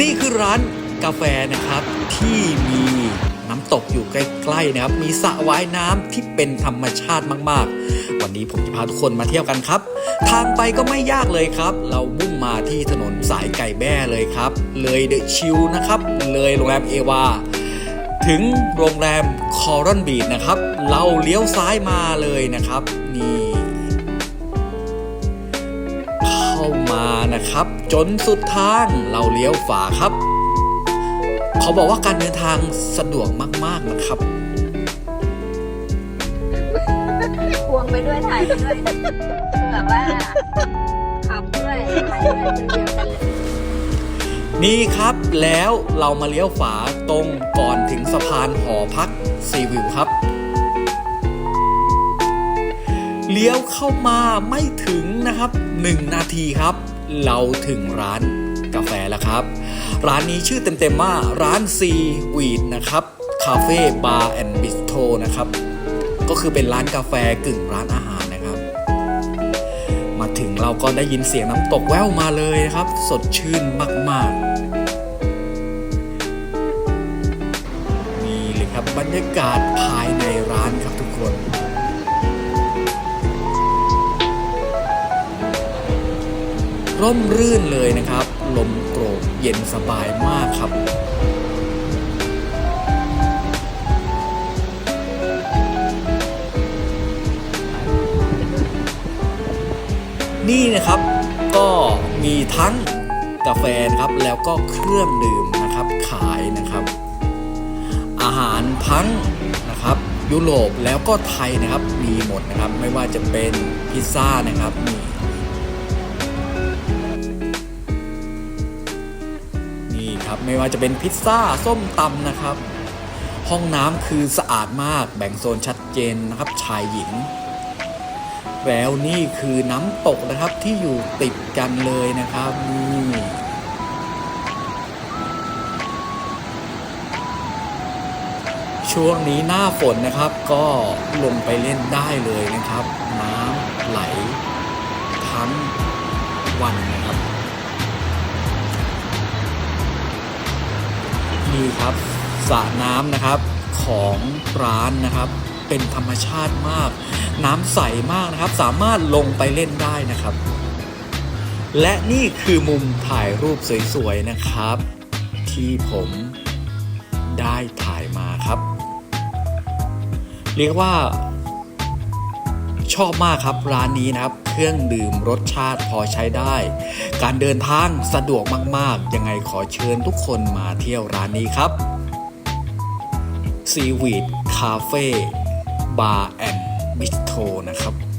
นี่คือร้านกาแฟนะครับที่มีน้ำตกอยู่ใกล้ๆนะครับ มีสระว่ายน้ำที่เป็นธรรมชาติมากๆ วันนี้ผมจะพาทุกคนมาเที่ยวกันครับ ทางไปก็ไม่ยากเลยครับ เรามุ่งมาที่ถนนสายไก่แบ้เลยครับ เลยเดอะชิลนะครับ เลยโรงแรมเอวาถึงโรงแรมคอรอนบีดนะครับ เราเลี้ยวซ้ายมาเลยนะครับ นี่ เข้ามานะครับ จนสุดทางเราเลี้ยวฝาครับ เขาบอกว่าการเดินทางสะดวกมาก ๆนะครับควงไปด้วยถ่ายไปด้วยแบบว่าขับด้วยถ่ายด้วยคนเดียวกันเลยนี่ครับแล้วเรามาเลี้ยวฝาตรงก่อนถึงสะพานหอพักซีวิวครับ เลี้ยวเข้ามาไม่ถึงนะครับ 1 นาทีครับ เราถึงร้านกาแฟแล้วครับ ร้านนี้ชื่อเต็มๆว่าร้านซีวีดนะครับคาเฟ่บาร์แอนด์บิสโทนะครับ ก็คือเป็นร้านกาแฟกึ่งร้านอาหารนะครับ มาถึงเราก็ได้ยินเสียงน้ำตกแว่วมาเลยนะครับ สดชื่นมากๆนี่เลยครับบรรยากาศภายในร้านครับทุกคน ร่มรื่นเลยนะครับ ลมโกรกเย็นสบายมากครับนี่นะครับก็มีทั้งกาแฟนะครับแล้วก็เครื่องดื่มนะครับขายนะครับ อาหารทั้งนะครับยุโรปแล้วก็ไทยนะครับมีหมดนะครับไม่ว่าจะเป็นพิซซ่านะครับนี่ ครับ ไม่ว่าจะเป็นพิซซ่าส้มตำนะครับ ห้องน้ำคือสะอาดมากแบ่งโซนชัดเจนนะครับชายหญิง แล้วนี่คือน้ำตกนะครับที่อยู่ติดกันเลยนะครับนี่ช่วงนี้หน้าฝนนะครับก็ลงไปเล่นได้เลยนะครับ น้ำไหลทั้งวันนะครับ นี่ครับสระน้ำนะครับของร้านนะครับ เป็นธรรมชาติมาก น้ำใสมากนะครับ สามารถลงไปเล่นได้นะครับ และนี่คือมุมถ่ายรูปสวยๆนะครับ ที่ผมได้ถ่ายมาครับ เรียกว่า ชอบมากครับร้านนี้นะครับ เครื่องดื่มรสชาติพอใช้ได้ การเดินทางสะดวกมากๆ ยังไงขอเชิญทุกคนมาเที่ยวร้านนี้ครับซีวีดคาเฟ่บาร์แอนด์บิสโทนะครับ